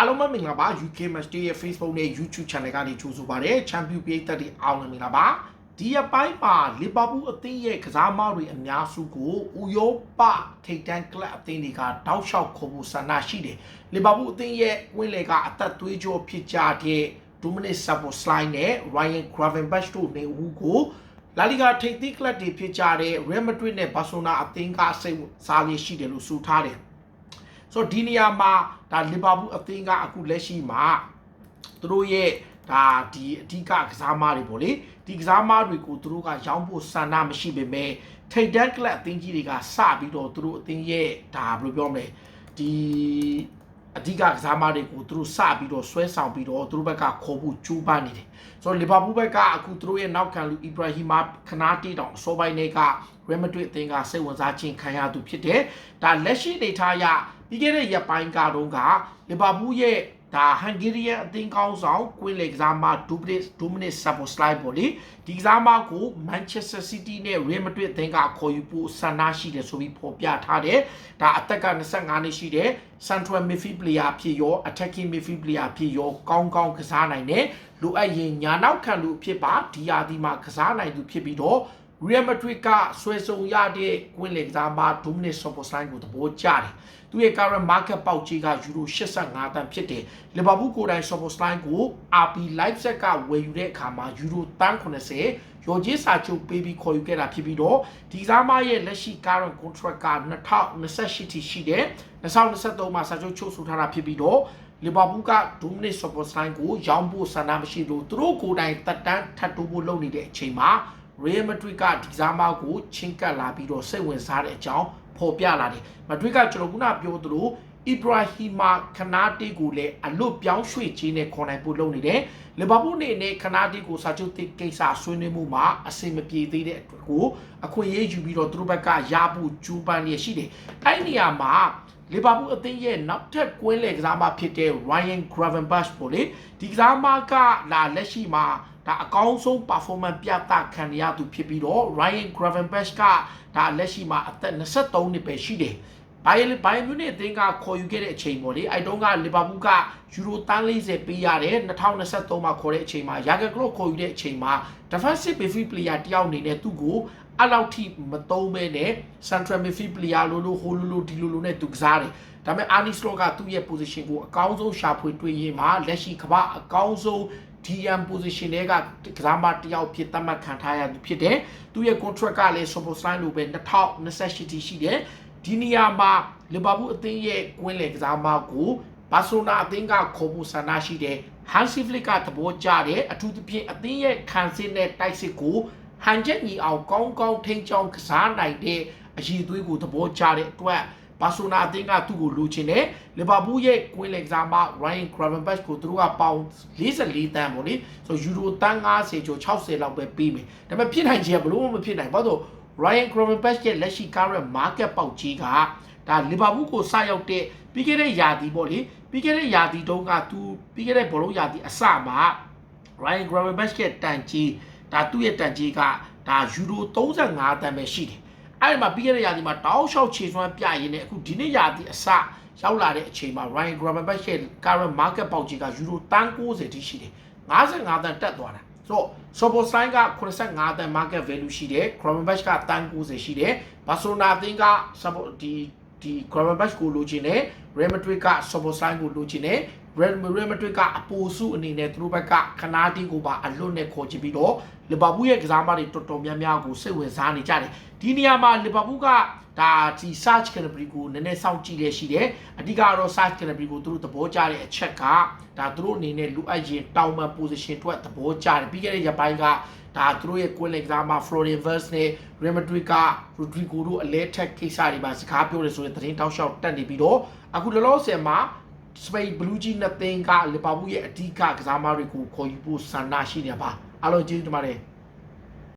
အားလုံးပဲမင်္ဂလာပါ UK Match Day ရဲ့ Facebook နဲ့ YouTube Channel ကနေကြိုဆိုပါရစေ။ Champion ပြည်သက်တွေအားလုံးမင်္ဂလာပါ။ဒီအပိုင်းမှာလီဗာပူးအသင်းရဲ့ကစားမတွေအများစုကိုဥရောပထိပ်တန်းကလပ်အသင်းတွေကတောက်လျှောက်ခေါ်ဖို့ဆန္ဒရှိတယ်။လီဗာပူးအသင်းရဲ့ဝင်းလေကအသက်သွေးကြောဖြစ်ကြတဲ့ Dominic Szoboszlai နဲ့ Ryan Gravenberch တို့နေဦးကိုလာလီဂါထိပ်သီးကလပ်တွေဖြစ်ကြတဲ့ Real Madrid နဲ့ Barcelona အသင်းကစိတ်စားရရှိတယ်လို့ဆိုထားတယ်။ ဆိုတော့ဒီနေရာမှာဒါလီဗာပူးအသင်းကအခုလက်ရှိမှာသူတို့ရဲ့ဒါဒီအဓိကကစားမတွေပေါ့လေဒီကစားမတွေကိုသူတို့ကရောင်းဖို့ဆန္ဒမရှိပေမဲ့ထိတ်တန်းကလပ်အသင်းကြီးတွေကစပြီးတော့သူတို့အသင်းရဲ့ဒါဘယ်လိုပြောမလဲဒီ အဓိကကစားမတွေကိုသူတို့စပြီးတော့ဆွဲဆောင်ပြီးတော့သူတို့ဘက်ကခေါ်ဖို့ကြိုးပမ်းနေတယ်ဆိုတော့လီဗာပူးဘက်ကအခုသူတို့ရဲ့နောက်ခံလူအီဘရာဟီမာခနာတီတောင်အစောပိုင်းတွေကရယ်မဒရစ်အသင်းကစိတ်ဝင်စားခြင်းခံရသူဖြစ်တယ်ဒါလက်ရှိနေထားရပြီးခဲ့တဲ့ရက်ပိုင်းကတော့ကလီဗာပူးရဲ့ ဒါဟန်ဂေရီယန်အသင်းကောင်းဆောင်ကွင်းလေကစားမဒူပနစ်ဒူမနစ်ဆာပိုစလိုက်ပေါ့လေဒီကစားမကိုမန်ချက်စတာစီးတီးနဲ့ရီယယ်မဒရစ်အသင်းကခေါ်ယူဖို့ဆန္ဒရှိတယ်ဆိုပြီးဖော်ပြထားတယ်ဒါအသက်က25နှစ်ရှိတဲ့ Central Midfield Player ဖြစ်ရော Attacking Midfield Player ဖြစ်ရောကောင်းကောင်းကစားနိုင်တယ်လိုအပ်ရင်ညာနောက်ခံလူဖြစ်ပါဒီယာဒီမှာကစားနိုင်သူဖြစ်ပြီးတော့ Real Madrid ကဆွဲဆုံရတဲ့ကွင်းလေကစားမ Dominic Szoboszlai ကိုသဘောကျတယ်။သူရဲ့ current market ပေါက်ကြီးကယူရို85တန်ဖြစ်တယ်။ Liverpool ကိုယ်တိုင် Szoboszlai ကို RB Leipzig ကဝယ်ယူတဲ့အခါမှာယူရိုတန်း80ရော်ဂျီစာချုပ်ပေးပြီးခေါ်ယူခဲ့တာဖြစ်ပြီးတော့ဒီကစားမရဲ့လက်ရှိ current contract က2028ထိရှိတယ်။2023မှာစာချုပ်ချုပ်ဆိုထားတာဖြစ်ပြီးတော့လီဗာပူးကဒိုမနစ်ဆော့ပေါ်စတိုင်းကိုရောင်းဖို့ဆန္ဒမရှိလို့သူတို့ကိုယ်တိုင်တက်တန်းထပ်တိုးဖို့လုပ်နေတဲ့အချိန်မှာ Real Madrid ကဒီဇာမာကိုချင်းကပ်လာပြီးတော့စိတ်ဝင်စားတဲ့အကြောင်းဖော်ပြလာတယ်။ Madrid ကကျွန်တော်ခုနပြောသလို Ibrahima Kanate ကိုလည်းအလွတ်ပြောင်းရွှေ့ခြင်းနဲ့ခေါ်နိုင်ဖို့လုပ်နေတယ်။လီဗာပူးအနေနဲ့ Kanate ကိုစာချုပ်တစ်ကိစ္စဆွေးနွေးမှုမှာအဆင်မပြေသေးတဲ့အတွက်ကိုအခွင့်အရေးယူပြီးတော့သူတို့ဘက်ကရဖို့ကြိုးပမ်းနေရှိတယ်။အဲ့ဒီနေရာမှာလီဗာပူးအသင်းရဲ့နောက်ထပ်ကွင်းလေကစားမဖြစ်တဲ့ Ryan Gravenberch ပေါ့လေဒီကစားမကလာလက်ရှိမှာ ဒါအကောင်းဆုံး performance ပြသခံရသူဖြစ်ပြီးတော့ Ryan Gravenberch ကဒါလက်ရှိမှာအသက်23နှစ်ပဲရှိတယ်။ဘိုင်ဘိုင်မြူနစ်အသင်းကခေါ်ယူခဲ့တဲ့အချိန်ပေါ့လေအဲတုန်းကလီဗာပူးကယူရိုတန်း40ပေးရတယ်2023မှာခေါ်တဲ့အချိန်မှာယာဂကလော့ခေါ်ယူတဲ့အချိန်မှာ defensive midfield player တယောက်အနေနဲ့သူ့ကိုအဲ့လောက်ထိမသုံးမဲနဲ့ central midfield player လို့လို့ဟိုလိုလိုဒီလိုလိုနဲ့သူကစားတယ်ဒါပေမဲ့ Arnie Slot ကသူ့ရဲ့ position ကိုအကောင်းဆုံးရှာဖွေတွေ့ရင်မှာလက်ရှိကမ္ဘာအကောင်းဆုံး DM position တွေကကစားမတယောက်ဖြစ်သတ်မှတ်ခံထားရသူဖြစ်တယ်။သူရဲ့ contract ကလည်း Soboslai လိုပဲ2028ထိရှိတယ်။ဒီနေရာမှာလီဗာပူးအသင်းရဲ့ကွင်းလေကစားမကိုဘာဆိုနာအသင်းကခေါ်ဖို့ဆန္ဒရှိတယ်။ Hansi Flick ကသဘောကျတယ်။အထူးသဖြင့်အသင်းရဲ့ခံစစ်နဲ့တိုက်စစ်ကိုဟန်ချက်ညီအောင်ကောင်းကောင်းထိန်းချောင်းကစားနိုင်တဲ့အရည်အသွေးကိုသဘောကျတဲ့အတွက် ဘာဆိုနာအသင်းကသူ့ကိုလိုချင်တယ်လီဗာပူးရဲ့ကွင်းလက်ကစားမ Ryan Gravenberch ကိုသူတို့ကပေါင်44တန်းပေါ့လေဆိုယူရိုတန်း90ကျော်60လောက်ပဲပေးမယ်ဒါပေမဲ့ဖြစ်နိုင်ချေကဘလို့မဖြစ်နိုင်ဘာလို့ Ryan Gravenberch ရဲ့လက်ရှိ current market ပေါက်ကြီးကဒါလီဗာပူးကိုစရောက်တဲ့ပြီးခဲ့တဲ့ယာတီပေါ့လေပြီးခဲ့တဲ့ယာတီတုန်းကသူပြီးခဲ့တဲ့ဘောလုံးယာတီအစမှာ Ryan Gravenberch ရဲ့တန်ကြီးဒါသူ့ရဲ့တန်ကြီးကဒါယူရို35တန်ပဲရှိတယ် အဲ့ဒီမှာပြီးခဲ့တဲ့ရာသီမှာတောက်လျှောက်ခြေစွမ်းပြရင်းနဲ့အခုဒီနေ့ရာသီအစရောက်လာတဲ့အချိန်မှာ Ryan Gravenberch ရဲ့ current market ပေါက်ကြီးကယူရိုတန်း90တိရှိတယ်55တန်းတက်သွားတာဆိုတော့ Soboslai က85တန်း market value ရှိတယ် Gravenberch ကတန်း90ရှိတယ် Barcelona အသင်းကဒီဒီ Gravenberch ကိုလိုချင်တယ် Real Madrid က Soboslai ကိုလိုချင်တယ် Real Madrid ကအပိုစုအနေနဲ့သူတို့ဘက်ကခနာတီကိုပါအလွတ်နဲ့ခေါ်ချပြီးတော့လီဗာပူးရဲ့ကစားမတွေတော်တော်များများကိုစိတ်ဝင်စားနေကြတယ်ဒီနေရာမှာလီဗာပူးကဒါဒီ search category ကိုနည်းနည်းစောင့်ကြည့်ရရှိတယ်အဓိကတော့ search category ကိုသူတို့သဘောကျတဲ့အချက်ကဒါသူတို့အနေနဲ့လူအပ်ရင်တောင်ပန် position အတွက်သဘောကျတယ်ပြီးခဲ့တဲ့ရက်ပိုင်းကဒါသူတို့ရဲ့ queen ကစားမ Florian Wirtz နဲ့ Real Madrid က Rodrigo တို့အလဲထက်ကိစ္စတွေပါစကားပြောတယ်ဆိုရင်သတင်းတောက်လျှောက်တက်နေပြီးတော့အခုလောလောဆယ်မှာ စပိန်ဘလူးကြီးနှစ်သင်းကလီဗာပူးရဲ့အဓိကကစားမတွေကိုခေါ်ယူဖို့ဆန္ဒရှိနေပါအားလုံးကျေးဇူးတင်ပါတယ်